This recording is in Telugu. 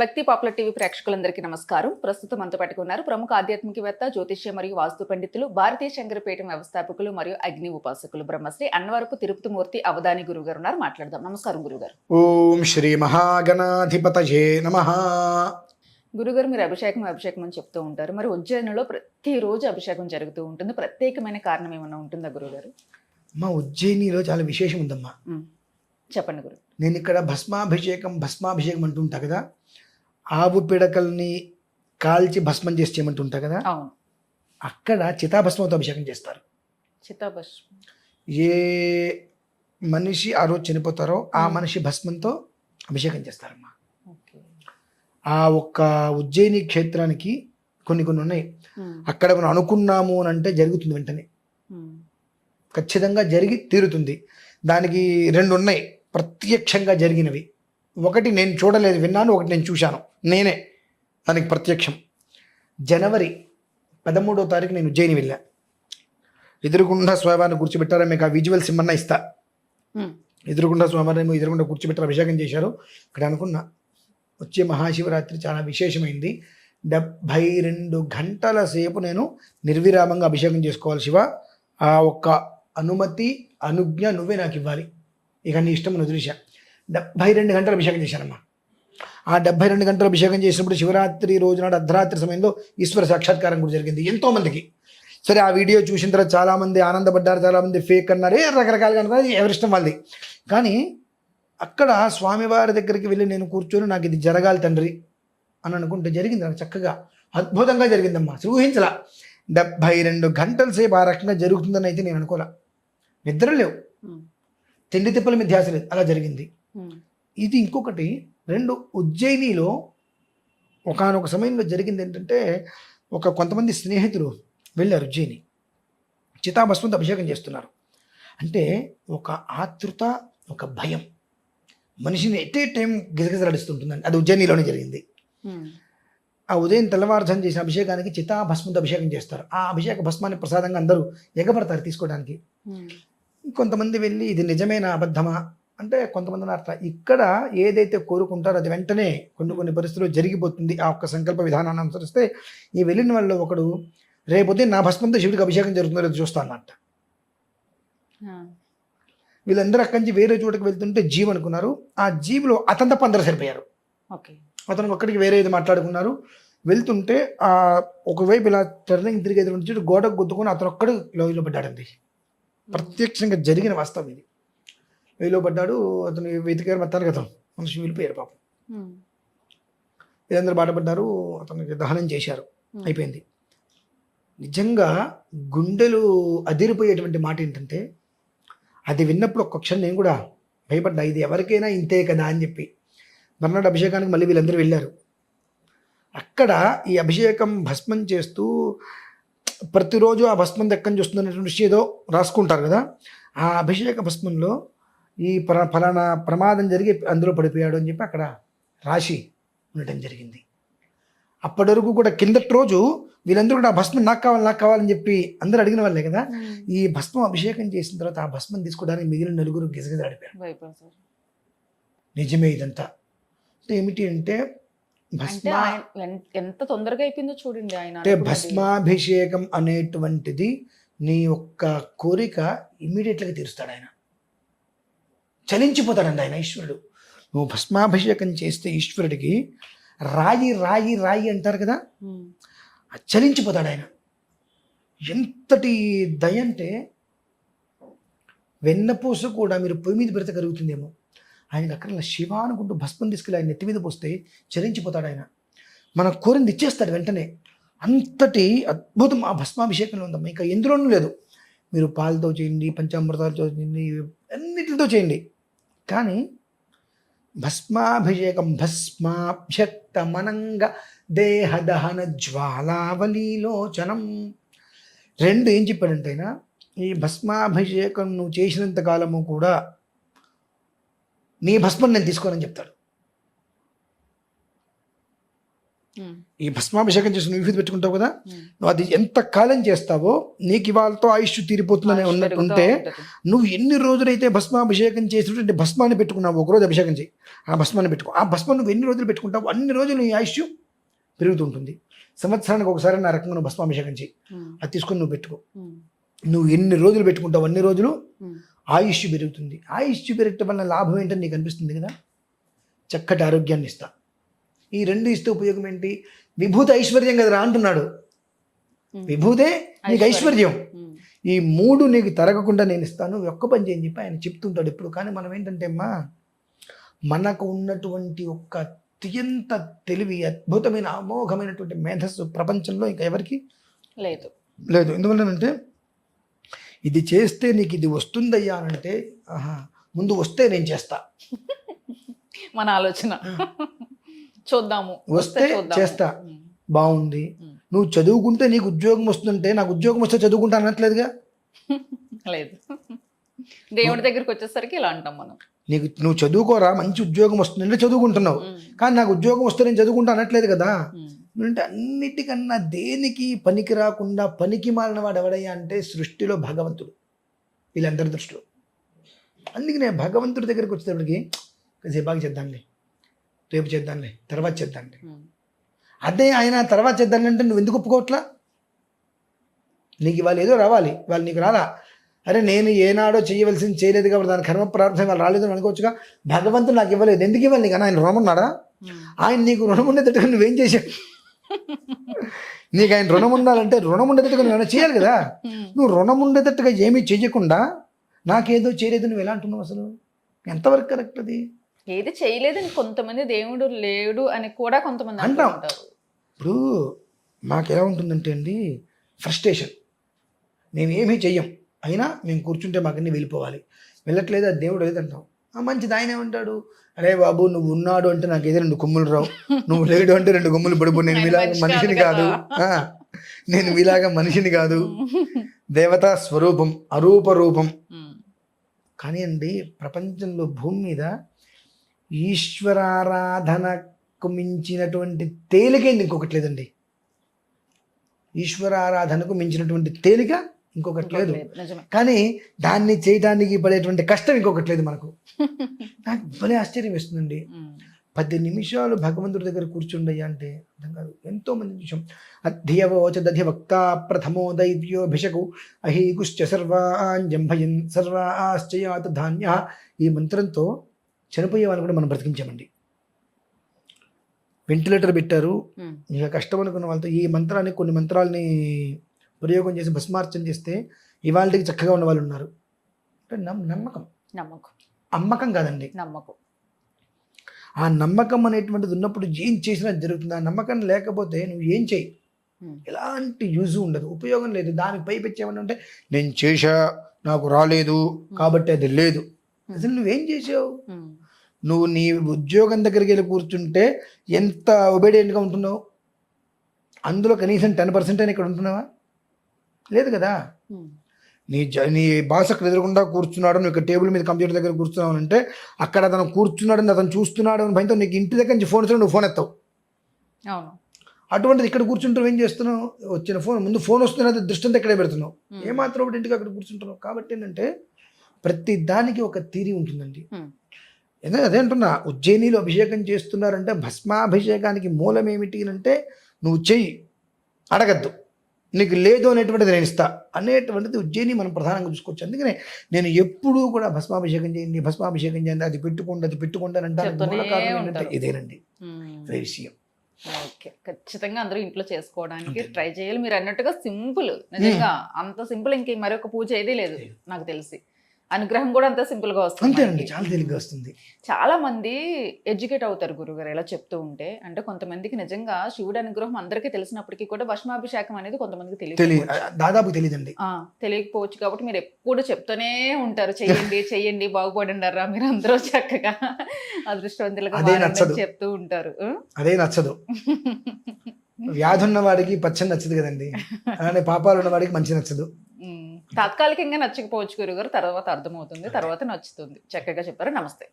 భక్తి పాపులర్ టీవీ ప్రేక్షకులందరికీ నమస్కారం. ప్రస్తుతం మనతో పట్టుకున్నారు ప్రముఖ ఆధ్యాత్మికవేత్త జ్యోతిష్య మరియు వాస్తు పండితులు భారతీయ శంకరపీఠం వ్యవస్థాపకులు మరియు అగ్ని ఉపాసకులు బ్రహ్మశ్రీ అన్నవరపు తిరుపతిమూర్తి అవధాని గురువు గారు ఉన్నారు. మాట్లాడదాం. నమస్కారం గురుగారు ఓం శ్రీ మహాగణాధిపతయే నమ. గురుగారు మీరు అభిషేకం అభిషేకం అని చెప్తూ ఉంటారు. మరి ఉజ్జయినిలో ప్రతిరోజు అభిషేకం జరుగుతూ ఉంటుంది. ప్రత్యేకమైన కారణం ఏమైనా ఉంటుందా గురుగారు మా ఉజ్జయినిలో చాలా విశేషం ఉందమ్మా. చెప్పండి గురు నేను ఇక్కడ భస్మాభిషేకం భస్మాభిషేకం అంటుంటా కదా. ఆవు పిడకల్ని కాల్చి భస్మం చేసి చేయమంటుంటా కదా? అవును. అక్కడ చితాభస్మంతో అభిషేకం చేస్తారు. చిత్తాభస్ ఏ మనిషి ఆ రోజు చనిపోతారో ఆ. మనిషి భస్మంతో అభిషేకం చేస్తారమ్మా. ఆ ఒక్క ఉజ్జయిని క్షేత్రానికి కొన్ని కొన్ని ఉన్నాయి. అక్కడ మనం అనుకున్నాము అని అంటే జరుగుతుంది వెంటనే. ఖచ్చితంగా జరిగి తీరుతుంది. దానికి రెండు ఉన్నాయి. ప్రత్యక్షంగా జరిగినవి. ఒకటి నేను చూడలేదు విన్నాను ఒకటి నేను చూశాను. నేనే దానికి ప్రత్యక్షం. జనవరి పదమూడో తారీఖు నేను ఉజ్జయిని వెళ్ళా. ఎదురుగుండా స్వామివారిని కూర్చోబెట్టారా మీకు ఆ విజువల్స్ ఇమ్మన్నా ఇస్తా. ఎదురుగుండా స్వామివారిని ఎదురుగుండా కూర్చోబెట్టారు అభిషేకం చేశారు. ఇక్కడ అనుకున్నా వచ్చే మహాశివరాత్రి చాలా విశేషమైంది. డెబ్భై రెండు గంటల సేపు నేను నిర్విరామంగా అభిషేకం చేసుకోవాలి శివ. ఆ ఒక్క అనుమతి అనుజ్ఞ నువ్వే నాకు ఇవ్వాలి. ఇక నీ ఇష్టం వదిలేశా. డెబ్భై రెండు గంటలు అభిషేకం చేశానమ్మా ఆ డెబ్భై రెండు గంటలు అభిషేకం చేసినప్పుడు శివరాత్రి రోజు నాడు అర్ధరాత్రి సమయంలో ఈశ్వర సాక్షాత్కారం కూడా జరిగింది. ఎంతో మందికి. సరే ఆ వీడియో చూసిన తర్వాత చాలామంది ఆనందపడ్డారు చాలామంది ఫేక్ అన్నారు రకరకాలుగా అన్నారు ఎవరిష్టం వాళ్ళది. కానీ అక్కడ స్వామివారి దగ్గరికి వెళ్ళి నేను కూర్చొని నాకు ఇది జరగాలి తండ్రి అని అనుకుంటే జరిగింది నాకు చక్కగా అద్భుతంగా జరిగిందమ్మా. ఊహించలా. డెబ్భై రెండు గంటల సేపు ఆ రకంగా జరుగుతుందని అయితే నేను అనుకోలే. నిద్ర లేవు. తిండి తిప్పల మీద ధ్యాస లేదు. అలా జరిగింది. ఇది ఇంకొకటి రెండు ఉజ్జయినిలో ఒకానొక సమయంలో జరిగింది ఏంటంటే ఒక కొంతమంది స్నేహితులు వెళ్ళారు ఉజ్జయిని. చితాభస్మంతో అభిషేకం చేస్తున్నారు. అంటే ఒక ఆతృత ఒక భయం. మనిషిని ఎట్ ఏ టైం గిజగిజలాడిస్తుంటుందండి అది ఉజ్జయినిలోనే జరిగింది. ఆ ఉదయం తెల్లవారుజాము చేసిన అభిషేకానికి చితాభస్మంతో అభిషేకం చేస్తారు. ఆ అభిషేక భస్మాన్ని ప్రసాదంగా అందరూ ఎగబడతారు తీసుకోవడానికి. కొంతమంది వెళ్ళి ఇది నిజమైన అబద్ధమా? అంటే కొంతమంది అర్థం ఇక్కడ ఏదైతే కోరుకుంటారో అది వెంటనే కొన్ని కొన్ని పరిస్థితుల్లో జరిగిపోతుంది. ఆ ఒక్క సంకల్ప విధానాన్ని అనుసరిస్తే ఈ వెళ్ళిన వాళ్ళు ఒకడు రేపొద్దు నా భస్మంతో శివుడికి అభిషేకం జరుగుతుందో లేదో చూస్తా అన్నట్ట. ఆ. వీళ్ళందరూ అక్కడి నుంచి వేరే చోటుకి వెళ్తుంటే జీవ్ అనుకున్నారు. ఆ జీవిలో అతని తప్ప అందరూ సరిపోయారు. ఓకే. అతను ఒక్కడికి వేరే ఇది మాట్లాడుకున్నారు. వెళ్తుంటే ఆ ఒకవైపు ఇలా టర్నింగ్ తిరిగి ఎదురు గోడకు గుద్దుకొని అతను ఒక్కడు లోయలో పడ్డాడండి. ప్రత్యక్షంగా జరిగిన వాస్తవం ఇది. వేలో పడ్డాడు అతను వెతికారు మొత్తానికి అతను. మనిషి వెళ్ళిపోయారు పాపం. వీళ్ళందరూ బాధపడ్డారు అతనికి దహనం చేశారు. అయిపోయింది. నిజంగా గుండెలు అదిరిపోయేటువంటి మాట ఏంటంటే అది విన్నప్పుడు ఒక్క క్షణం నేను కూడా భయపడ్డా ఇది ఎవరికైనా ఇంతే కదా అని చెప్పి. మర్నాడు అభిషేకానికి మళ్ళీ వీళ్ళందరూ వెళ్ళారు. అక్కడ ఈ అభిషేకం భస్మం చేస్తూ ప్రతిరోజు ఆ భస్మం దక్కని చూస్తున్నటువంటి విషయం ఏదో రాసుకుంటారు కదా ఆ అభిషేక భస్మంలో ఈ ప్ర ఫలానా ప్రమాదం జరిగి అందులో పడిపోయాడు అని చెప్పి అక్కడ రాసి ఉండటం జరిగింది. అప్పటి వరకు కూడా కిందటి రోజు వీళ్ళందరూ కూడా ఆ భస్మం నాకు కావాలి నాకు కావాలని చెప్పి అందరూ అడిగిన వాళ్ళే కదా. ఈ భస్మం అభిషేకం చేసిన తర్వాత ఆ భస్మం తీసుకోవడానికి మిగిలిన నలుగురు గిజగిజలాడిపోయారు భయపడతారు. నిజమే ఇదంతా. అంటే ఏమిటి అంటే ఎంత తొందరగా అయిపోయిందో చూడండి ఆయన అంటే. భస్మాభిషేకం అనేటువంటిది నీ యొక్క కోరిక ఇమ్మీడియట్గా తీరుస్తాడు ఆయన. చలించిపోతాడండి ఆయన ఈశ్వరుడు. నువ్వు భస్మాభిషేకం చేస్తే ఈశ్వరుడికి రాయి రాయి రాయి అంటారు కదా? చలించిపోతాడు ఆయన. ఎంతటి దయ అంటే వెన్నపూస కూడా మీరు పొయ్యి మీద పెడితే కరుగుతుందేమో. ఆయనకి అక్కడ శివ అనుకుంటూ భస్మం తీసుకెళ్ళి ఆయన నెత్తి మీద పోస్తే చలించిపోతాడు ఆయన. మన కోరింది ఇచ్చేస్తాడు వెంటనే. అంతటి అద్భుతం ఆ భస్మాభిషేకంలో ఉందమ్మా. ఇంకా ఎందులోనూ లేదు. మీరు పాలతో చేయండి పంచామృతాలతో చేయండి అన్నిటితో చేయండి. కానీ భస్మాభిషేకం భస్మాభ్యక్తమనంగ దేహదహన జ్వాలావలీలోచనం. రెండు ఏం చెప్పాడంటే ఆయన ఈ భస్మాభిషేకం నువ్వు చేసినంత కాలము కూడా నీ భస్మం నేను తీసుకోనని చెప్తాడు. ఈ భస్మాభిషేకం చేసి నువ్వు విభూతి పెట్టుకుంటావు కదా. నువ్వు అది ఎంత కాలం చేస్తావో నీకు ఇవాళతో ఆయుష్ తీరిపోతుందని ఆయుష్ ఉన్నట్టు పెరుగుతూ ఉంటే ఉంటది. నువ్వు ఎన్ని రోజులైతే భస్మాభిషేకం చేసినటువంటి భస్మాన్ని పెట్టుకున్నావు ఒక రోజు అభిషేకం చేయి. ఆ భస్మాన్ని పెట్టుకో. ఆ భస్మం నువ్వు ఎన్ని రోజులు పెట్టుకుంటావు అన్ని రోజులు నీ ఆయుష్ పెరుగుతుంటుంది. సంవత్సరానికి ఒకసారి నా రకంగా నువ్వు భస్మాభిషేకం చేయి. అది తీసుకొని నువ్వు పెట్టుకో. నువ్వు ఎన్ని రోజులు పెట్టుకుంటావు అన్ని రోజులు. ఆయుష్ పెరుగుతుంది. ఆయుష్ పెరగటం వల్ల లాభం ఏంటని నీకు అనిపిస్తుంది కదా? చక్కటి ఆరోగ్యాన్ని ఇస్తా. ఈ రెండు ఇస్తే ఉపయోగం ఏంటి? విభూతి ఐశ్వర్యం కదరా అంటున్నాడు. విభూతే నీకు ఐశ్వర్యం. ఈ మూడు నీకు తరగకుండా నేను ఇస్తాను. ఒక్క పని చేయని చెప్పి ఆయన చెప్తుంటాడు ఎప్పుడు. కానీ మనం ఏంటంటే అమ్మా మనకు ఉన్నటువంటి ఒక్క అత్యంత తెలివి అద్భుతమైన అమోఘమైనటువంటి మేధస్సు ప్రపంచంలో ఇంకా ఎవరికి? లేదు. లేదు. ఎందువల్లనంటే ఇది చేస్తే నీకు ఇది వస్తుందయ్యా అని అంటే ఆహా ముందు వస్తే నేను చేస్తా. మన ఆలోచన. చూద్దాము. వస్తే. చేస్తా. బాగుంది. నువ్వు చదువుకుంటే నీకు ఉద్యోగం వస్తుందంటే నాకు ఉద్యోగం వస్తే చదువుకుంటా అనట్లేదుగా? లేదు. దేవుడి దగ్గరికి వచ్చేసరికి ఇలా అంటాం మనం. నీకు నువ్వు చదువుకోరా మంచి ఉద్యోగం వస్తుందంటే చదువుకుంటున్నావు. కానీ నాకు ఉద్యోగం వస్తే నేను చదువుకుంటా అనట్లేదు కదా? అంటే అన్నిటికన్నా దేనికి పనికి రాకుండా పనికి మాలిన వాడు ఎవడయ్యా అంటే సృష్టిలో భగవంతుడు. వీళ్ళందరి దృష్టిలో. అందుకే నేను భగవంతుడి దగ్గరికి వచ్చేటప్పటికి కాసేపు బాగా చేద్దాంలే. రేపు చేద్దాంలే తర్వాత చేద్దాంలే. అదే ఆయన తర్వాత చేద్దాంలే అంటే నువ్వు ఎందుకు ఒప్పుకోవట్లా? నీకు ఇవాళ ఏదో రావాలి వాళ్ళు నీకు రాలా? అరే నేను ఏనాడో చేయవలసింది చేయలేదు కాబట్టి దాని కర్మ ప్రార్థన వాళ్ళు రాలేదు అని అనుకోవచ్చుగా. భగవంతుడు నాకు ఇవ్వలేదు. ఎందుకు ఇవ్వాలి నీకు? ఆయన రుణం ఉన్నాడా. ఆయన నీకు రుణం ఉండేటట్టుగా నువ్వేం చేశావు? నీకు ఆయన రుణం ఉండాలంటే రుణం ఉండేటట్టుగా నువ్వు చేయాలి కదా. నువ్వు రుణం ఉండేటట్టుగా ఏమీ చేయకుండా నాకేదో చేయలేదు నువ్వు ఎలా అంటున్నావు అసలు? ఎంతవరకు కరెక్ట్ అది? ఏది చేయలేదని కొంతమంది దేవుడు లేడు అని కూడా కొంతమంది అంటూ అంటాం. ఉంటారు. ఇప్పుడు మాకు ఎలా ఉంటుందంటే అండి ఫ్రస్ట్రేషన్ మేము ఏమీ చెయ్యం. అయినా మేము కూర్చుంటే మాకన్నీ వెళ్ళిపోవాలి. వెళ్ళట్లేదు? అది దేవుడు లేదంటాం. ఆ మంచిది ఆయన ఏమంటాడు అరే బాబు నువ్వు ఉన్నాడు అంటే నాకు ఏదో రెండు కొమ్ములు రావు. నువ్వు లేడు అంటే రెండు కొమ్ములు పడిపో. నేను మీలాగా మనిషి మనిషిని కాదు. నేను మీలాగా మనిషిని కాదు. దేవతా స్వరూపం అరూప రూపం. కానీ అండి ప్రపంచంలో భూమి మీద ఈశ్వరారాధనకు మించినటువంటి తేలికైంది ఇంకొకటి లేదండి. ఈశ్వరారాధనకు మించినటువంటి తేలిక ఇంకొకటి లేదు. కానీ దాన్ని చేయడానికి పడేటువంటి కష్టం ఇంకొకటి లేదు మనకు. నాకు భలే ఆశ్చర్యం వేస్తుందండి. పది నిమిషాలు భగవంతుడి దగ్గర కూర్చుండయ్యా అంటే అర్థం కాదు. ఎంతో మంది నిమిషం. అధ్యవోచ దధ్య వక్త ప్రథమో దైవ్యోభిషకు అహీగుశ్చ సర్వాంజంభయన్ సర్వాశ్చయాత ధాన్య ఈ మంత్రంతో చనిపోయే వాళ్ళని కూడా మనం బ్రతికించామండి. వెంటిలేటర్ పెట్టారు. ఇక కష్టం అనుకున్న వాళ్ళతో ఈ మంత్రాన్ని కొన్ని మంత్రాలని ప్రయోగం చేసి భస్మార్చన చేస్తే ఇవాళకి చక్కగా ఉన్న వాళ్ళు ఉన్నారు. అంటే నమ్ నమ్మకం. నమ్మకం. అమ్మకం కాదండి. నమ్మకం. ఆ నమ్మకం అనేటువంటిది ఉన్నప్పుడు ఏం చేసినా జరుగుతుంది. ఆ నమ్మకం లేకపోతే నువ్వు ఏం చేయి. ఎలాంటి యూజ్ ఉండదు. ఉపయోగం లేదు. దానికి పైపెచ్చేమని అంటే నేను చేశా నాకు రాలేదు. కాబట్టి అది లేదు. అసలు నువ్వేం చేసావు. నువ్వు నీ ఉద్యోగం దగ్గరికి వెళ్ళి కూర్చుంటే ఎంత ఒబీడియంట్గా ఉంటున్నావు? అందులో కనీసం టెన్ పర్సెంట్ అయినా ఇక్కడ ఉంటున్నావా? లేదు కదా. నీ జ నీ బాస్ అక్కడ ఎదురకుండా కూర్చున్నాడు నువ్వు ఇక్కడ టేబుల్ మీద కంప్యూటర్ దగ్గర కూర్చున్నావు అంటే అక్కడ అతను కూర్చున్నాడు అతను చూస్తున్నాడు అని భయంతో నీకు ఇంటి దగ్గర నుంచి ఫోన్ వచ్చినా నువ్వు ఫోన్ ఎత్తావు. అవును. అటువంటిది ఇక్కడ కూర్చుంటావు ఏం చేస్తున్నావు? వచ్చిన ఫోన్ ముందు ఫోన్ వస్తున్నది దృష్టి అంతా ఇక్కడే పెడుతున్నావు. ఏమాత్రం ఒకటి ఇంటికి అక్కడ కూర్చుంటున్నావు? కాబట్టి ఏంటంటే ప్రతి దానికి ఒక తీరి ఉంటుందండి. ఉమ్. అదే అదే అంటున్నా ఉజ్జయినిలో అభిషేకం చేస్తున్నారంటే భస్మాభిషేకానికి మూలం ఏమిటి అంటే నువ్వు చెయ్యి అడగద్దు నీకు లేదు అనేటువంటిది నేను ఇస్తా అనేటువంటిది ఉజ్జయిని మనం ప్రధానంగా చూసుకోవచ్చు. అందుకనే నేను ఎప్పుడూ కూడా భస్మాభిషేకం చేయండి భస్మాభిషేకం చేయండి అది పెట్టుకోండి అది పెట్టుకోండి అని ఉంటారు. ఇదేనండి. అదే విషయం. ఓకే. ఖచ్చితంగా అందరూ ఇంట్లో చేసుకోవడానికి. ట్రై చేయాలి. మీరు అన్నట్టుగా సింపుల్. నిజంగా అంత సింపుల్ ఇంక మరొక పూజ ఏది లేదు. నాకు తెలిసి. అనుగ్రహం కూడా అంత సింపుల్గా వస్తుంది మనకి. చాలా తేలిగ్గా వస్తుంది. చాలా మంది ఎడ్యుకేట్ అవుతారు గురుగారు ఇలా చెప్తూ ఉంటే. అంటే కొంతమందికి నిజంగా శివుడు అనుగ్రహం అందరికీ తెలిసినప్పటికీ కూడా భస్మాభిషేకం అనేది కొంతమందికి తెలియదు దాదాపు తెలియదండి. ఆ, తెలియకపోవచ్చు కాబట్టి మీరు ఎప్పుడు చెప్తూనే ఉంటారు చెయ్యండి చెయ్యండి బాగుపడండారా మీరు అందరూ చక్కగా అదృష్టవంతులుగా. చెప్తూ ఉంటారు? అదే నచ్చదు. వ్యాధి ఉన్న వాడికి పచ్చని నచ్చదు కదండి. అలానే పాపాలు ఉన్న వాడికి మంచి నచ్చదు. తాత్కాలికంగా నచ్చకపోవచ్చు గురుగారు తర్వాత అర్థమవుతుంది తర్వాత నచ్చుతుంది. చక్కగా చెప్పారు. నమస్తే.